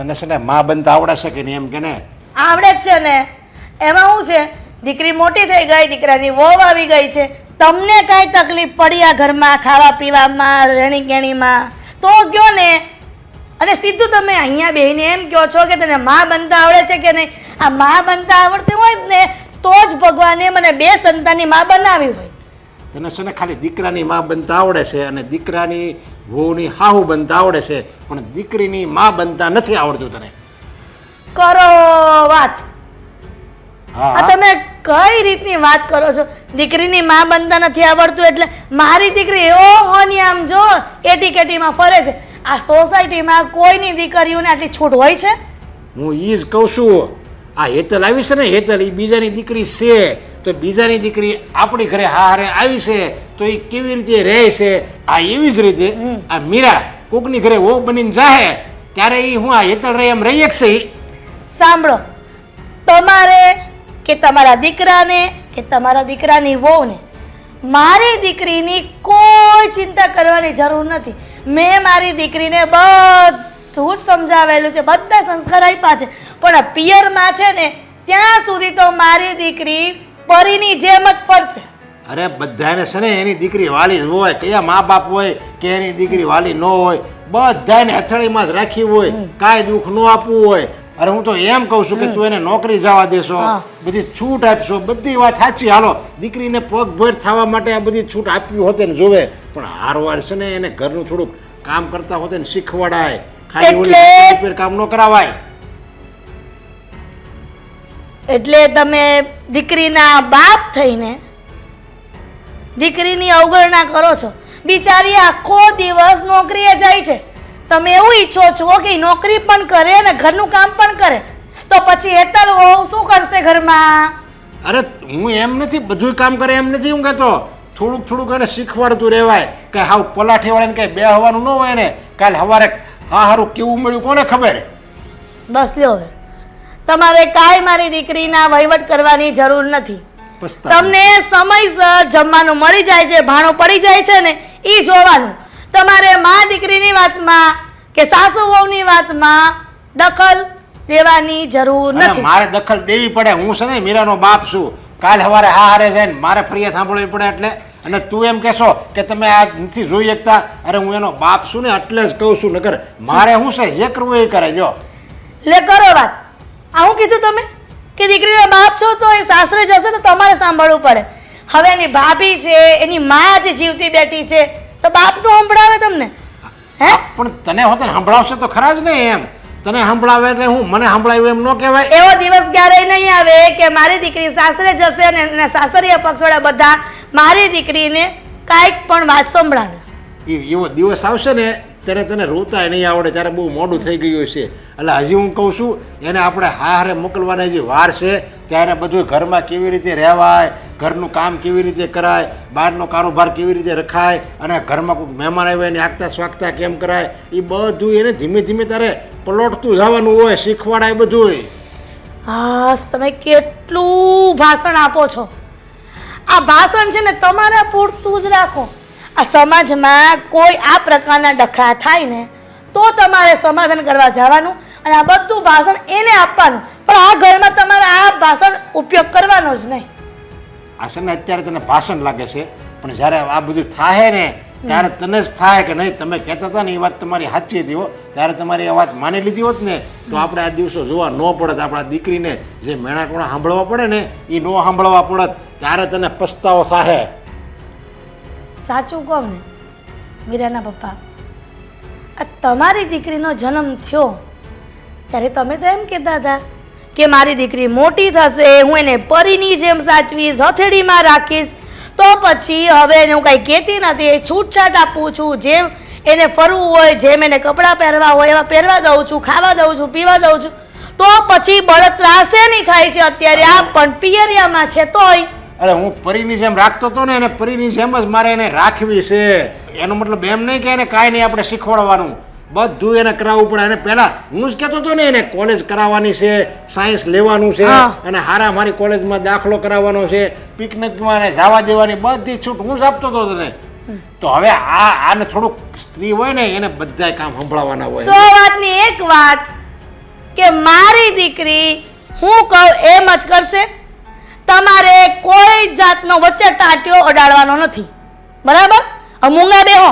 તને છે ને મા બનતા આવડશે કે નહીં એમ કે ને? આવડે જ છે ને. એમાં શું છે દીકરી મોટી થઈ ગઈ દીકરાની વહુ આવી ગઈ છે. તમને કાંઈ તકલીફ પડી આ ઘરમાં ખાવા પીવામાં રહેણી કેણીમાં તો કયો ને? અને સીધું તમે અહીંયા બેહીને એમ કહો છો કે તને મા બનતા આવડે છે કે નહીં? આ મા બનતા આવડતી હોય ને તો જ ભગવાને મને બે સંતાનની મા બનાવી હોય. તને છે ને ખાલી દીકરાની મા બનતા આવડે છે અને દીકરાની વહુની હાહુ બનતા આવડે છે પણ દીકરીની મા બનતા નથી આવડતું તને. કરો વાત. હા. તમે કઈ રીતની વાત કરો છો? દીકરીની માં બનતા નથી આવડતું એટલે મારી દીકરી એવો હોની આમ જો એટીકેટીમાં ફરે છે. આ સોસાયટીમાં કોઈની દીકરીઓને આટલી છૂટ હોય છે? હું ઈ જ કહું છું આ હેતલ આવી છે ને હેતલ એ બીજાની દીકરી છે તો બીજાની દીકરી આપણી ઘરે હારે આવી છે તો એ કેવી રીતે રહે છે? આ એવી જ રીતે આ મીરા કોકની ઘરે વો બનીને જાહે ત્યારે એ હું આ હેતળ રહી એમ રહી છે સાંભળો. તમારે કે તમારા દીકરાને કે તમારા દીકરાની વહુને મારી દીકરીની કોઈ ચિંતા કરવાની જરૂર નથી. મેં મારી દીકરીને બધું જ સમજાવેલું છે બધા સંસ્કાર આપ્યા છે. પણ પિયરમાં છે ને ત્યાં સુધી તો મારી દીકરી પરીની જેમ જ ફરશે. અરે બધાને છે ને એની દીકરી વાલી હોય કયા મા બાપ હોય કે એની દીકરી વાલી ન હોય બધાને હથેળીમાં જ રાખી હોય કાંઈ દુઃખ ન આપવું હોય. અરે હું તો એમ કહું છું કે તું એને નોકરી જવા દેશો બધી છૂટ આપશો. બધી વાત સાચી. હાલો દીકરીને પગ ભર થવા માટે આ બધી છૂટ આપવી હોતે ને જોવે પણ હારવાર છે ને એને ઘરનું થોડુંક કામ કરતા હોતે ને શીખવાડાય. ખાલી કામ ન કરાવાય. એટલે તમે દીકરીના બાપ થઈને દીકરીની અવગણના કરો છો. બિચારી આખો દિવસ નોકરીએ જાય છે. તમે એવું ઈચ્છો છો કે નોકરી પણ કરે અને ઘરનું કામ પણ કરે તો પછી હેતલ વહુ શું કરશે ઘરમાં? અરે હું એમ નથી બધું કામ કરે એમ નથી હું કહેતો. થોડુંક થોડુંક એને શીખવાડતું રહેવાય. કે હાવ પલાઠી વાળાને કઈ બે હવાનું ન હોય ને કાલ સવારે હા હારું કેવું મળ્યું કોને ખબર? બસ લ્યો હવે. તમારે કાંઈ મારી દીકરીના વહીવટ કરવાની જરૂર નથી. તમને સમયસર જમવાનું મળી જાય છે ભાણું પડી જાય છે ને એ જોવાનું. તમારે મા દીકરીની વાતમાં કે સાસુ વહુની વાતમાં દખલ દેવાની જરૂર નથી. મારે દખલ દેવી પડે હું છે ને મીરાનો બાપ છું. કાલ સવારે હા હારે છે ને મારે ફરિયાદ સાંભળવી પડે એટલે. અને તું એમ કહેશો કે તમે આ નથી જોઈ શકતા. અરે હું એનો બાપ છું ને એટલે જ કહું છું નગર મારે શું છે જે કરવું એ કરે જો. લે કરો વાત. આવું કીધું તમે? કે દીકરીનો બાપ છો તો એ સાસરે જશે તો તમારે સાંભળવું પડે. હવે એની ભાભી છે એની મા જે જીવતી બેઠી છે તો બાપનું સંભળાવે તમને? હે? પણ તને હોતે સંભળાવશે તો ખરા જ ને એમ. તને સંભળાવે એટલે હું મને સંભળાવ્યું એમ ન કહેવાય. એવો દિવસ ક્યારેય નહીં આવે કે મારી દીકરી સાસરે જશે અને એના સાસરિયા પક્ષવાળા બધા મારી દીકરીને કાંઈક પણ વાત સંભળાવે. એ એવો દિવસ આવશે ને ત્યારે તને રોતા નહીં આવડે, ત્યારે બહુ મોડું થઈ ગયું છે એટલે હજી હું કહું છું, એને આપણે હારે મોકલવાની જે વાર છે, ત્યારે બધું ઘરમાં કેવી રીતે રહેવાય, ઘરનું કામ કેવી રીતે કરાય, બહારનો કારોબાર કેવી રીતે રખાય, અને ઘરમાં કોઈ મહેમાન આવે એને આગતા સ્વાગતા કેમ કરાય એ બધું એને ધીમે ધીમે તારે પલોટતું જવાનું હોય, શીખવાડાય બધું હા તમે કેટલું ભાષણ આપો છો. આ ભાષણ છે ને તમારા પૂરતું જ રાખો. આ સમાજમાં કોઈ આ પ્રકારના ડખા થાય ને તો તમારે સમાધાન કરવા જવાનું અને આ બધું ભાષણ એને આપવાનું. પણ આ ઘરમાં તમારે આ ભાષણ ઉપયોગ કરવાનો જ નહીં. આસન અત્યારે તને ભાષણ લાગે છે પણ જ્યારે આ બધું થાય ને ત્યારે તને જ થાય કે નહીં? તમે કહેતા હતા ને એ વાત તમારી સાચી હતી હો. ત્યારે તમારી એ વાત માની લીધી હોત ને તો આપણે આ દિવસો જોવા ન પડત. આપણા દીકરીને જે મેણાટોણા સાંભળવા પડે ને એ ન સાંભળવા પડત. ત્યારે તને પસ્તાવો થાય સાચું કહું ને, મીરાના પપ્પા, આ તમારી દીકરીનો જન્મ થયો. ત્યારે તમે તો એમ કહેતા હતા કે મારી દીકરી મોટી થશે, હું એને પરીની જેમ સાચવીશ, હથેળીમાં રાખીશ. તો પછી હવે એને હું કાંઈ કહેતી નથી છૂટછાટ આપું છું. જેમ એને ફરવું હોય, જેમ એને કપડાં પહેરવા હોય, એવા પહેરવા દઉં છું, ખાવા દઉં છું, પીવા દઉં છું. તો પછી બળતરા શેની થાય છે અત્યારે. આ પણ પિયરિયામાં છે તોય. અરે હું પરીની જેમ રાખતો હતો ને એને પરીની જેમ જ મારે એને રાખવી છે. એનો મતલબ એમ નહીં કે એને કાંઈ નહીં આપણે શીખવાડવાનું. બધું એને કરાવવું પડે. અને પહેલાં હું જ કહેતો હતો ને એને કોલેજ કરાવવાની છે સાયન્સ લેવાનું છે અને હારા મારી કોલેજમાં દાખલો કરાવવાનો છે પિકનિકમાં એને જવા દેવાની બધી છૂટ હું જ આપતો હતો તને. તો હવે આ આને થોડુંક સ્ત્રી હોય ને એને બધાય કામ સંભળાવવાના હોય. સો વાતની એક વાત કે મારી દીકરી હું કહું એમ જ કરશે? તમારે કોઈ જાતનો વચ્ચે ટાટિયો અડાડવાનો નથી. બરાબર? મૂંગા બેહો.